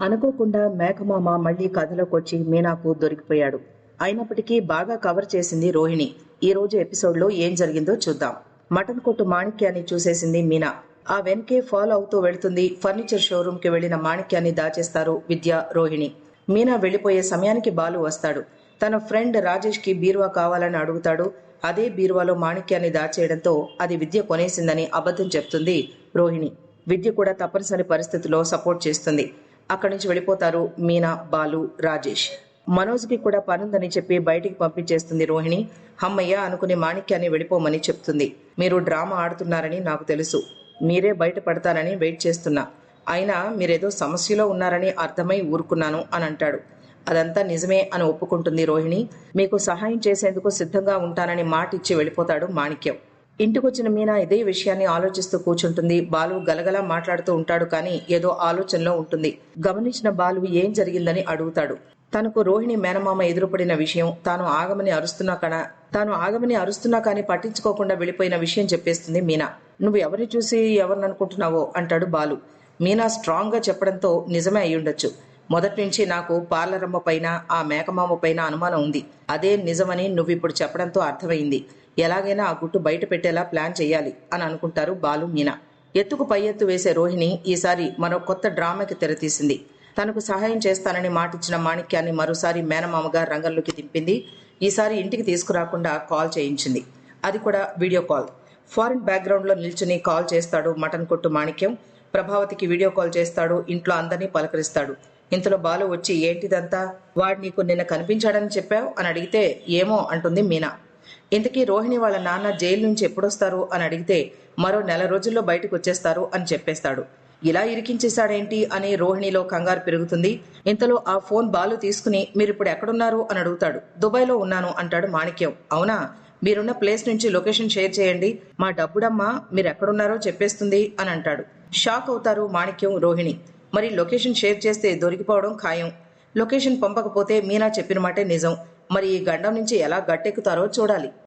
అనుకోకుండా మేఘమామ మళ్ళీ కథలోకొచ్చి మీనాకు దొరికిపోయాడు. అయినప్పటికీ బాగా కవర్ చేసింది రోహిణి. ఈ రోజు ఎపిసోడ్లో ఏం జరిగిందో చూద్దాం. మటన్ కొట్టు మాణిక్యాన్ని చూసేసింది మీనా. ఆ వెనకే ఫాలో అవుతూ వెళుతుంది ఫర్నిచర్ షోరూమ్కి వెళ్ళిన మాణిక్యాన్ని దాచేస్తారు విద్య రోహిణి. మీనా వెళ్ళిపోయే సమయానికి బాలు వస్తాడు. తన ఫ్రెండ్ రాజేష్కి బీరువా కావాలని అడుగుతాడు. అదే బీరువాలో మాణిక్యాన్ని దాచేయడంతో అది విద్య కొనేసిందని అబద్ధం చెప్తుంది రోహిణి. విద్య కూడా తప్పనిసరి పరిస్థితిలో సపోర్ట్ చేస్తుంది. అక్కడి నుంచి వెళ్ళిపోతారు మీనా బాలు రాజేష్. మనోజ్కి కూడా పనుందని చెప్పి బయటికి పంపించేస్తుంది రోహిణి. హమ్మయ్య అనుకుని మాణిక్యాన్ని వెళ్ళిపోమని చెప్తుంది. మీరు డ్రామా ఆడుతున్నారని నాకు తెలుసు. మీరే బయట పడతారని వెయిట్ చేస్తున్నా. అయినా మీరేదో సమస్యలో ఉన్నారని అర్థమై ఊరుకున్నాను అని అంటాడు. అదంతా నిజమే అని ఒప్పుకుంటుంది రోహిణి. మీకు సహాయం చేసేందుకు సిద్ధంగా ఉంటానని మాటిచ్చి వెళ్ళిపోతాడు మాణిక్యం. ఇంటికొచ్చిన మీనా ఇదే విషయాన్ని ఆలోచిస్తూ కూర్చుంటుంది. బాలు గలగలా మాట్లాడుతూ ఉంటాడు కానీ ఏదో ఆలోచనలో ఉంటుంది. గమనించిన బాలు ఏం జరిగిందని అడుగుతాడు. తనకు రోహిణి మేనమామ ఎదురుపడిన విషయం తాను ఆగమని అరుస్తున్నా కన తాను ఆగమని అరుస్తున్నా కానీ పట్టించుకోకుండా వెళ్ళిపోయిన విషయం చెప్పేస్తుంది మీనా. నువ్వు ఎవరిని చూసి ఎవరిని అనుకుంటున్నావో అంటాడు బాలు. మీనా స్ట్రాంగ్గా చెప్పడంతో నిజమే అయ్యుండొచ్చు. మొదటి నుంచి నాకు పార్లరమ్మ పైన ఆ మేకమామ పైన అనుమానం ఉంది. అదే నిజమని నువ్వు ఇప్పుడు చెప్పడంతో అర్థమైంది. ఎలాగైనా ఆ గుట్టు బయట పెట్టేలా ప్లాన్ చేయాలి అని అనుకుంటారు బాలు మీనా. ఎత్తుకు పై ఎత్తు వేసే రోహిణి ఈసారి మరో కొత్త డ్రామాకి తెరతీసింది. తనకు సహాయం చేస్తానని మాటిచ్చిన మాణిక్యాన్ని మరోసారి మేనమామగా రంగంలోకి దింపింది. ఈసారి ఇంటికి తీసుకురాకుండా కాల్ చేయించింది. అది కూడా వీడియో కాల్. ఫారిన్ బ్యాక్గ్రౌండ్లో నిల్చుని కాల్ చేస్తాడు మటన్ కొట్టు మాణిక్యం. ప్రభావతికి వీడియో కాల్ చేస్తాడు ఇంట్లో అందరినీ పలకరిస్తాడు. ఇంతలో బాలు వచ్చి ఏంటిదంతా? వాడు నీకు నిన్న కనిపించాడని చెప్పావు? అని అడిగితే ఏమో అంటుంది మీనా. ఇంతకీ రోహిణి వాళ్ళ నాన్న జైలు నుంచి ఎప్పుడొస్తారు అని అడిగితే మరో నెల రోజుల్లో బయటకు వచ్చేస్తారు అని చెప్పేస్తాడు. ఇలా ఇరికించేశాడేంటి అని రోహిణిలో కంగారు పెరుగుతుంది. ఇంతలో ఆ ఫోన్ బాలు తీసుకుని మీరు ఇప్పుడు ఎక్కడున్నారు? అని అడుగుతాడు. దుబాయ్లో ఉన్నాను అంటాడు మాణిక్యం. అవునా? మీరున్న ప్లేస్ నుంచి లొకేషన్ షేర్ చేయండి. మా డబ్బుడమ్మ మీరు ఎక్కడున్నారో చెప్పేస్తుంది అని అంటాడు. షాక్ అవుతారు మాణిక్యం రోహిణి. మరి లొకేషన్ షేర్ చేస్తే దొరికిపోవడం ఖాయం. లొకేషన్ పంపకపోతే మీనా చెప్పిన మాటే నిజం. మరి ఈ గండం నుంచి ఎలా గట్టెక్కుతారో చూడాలి.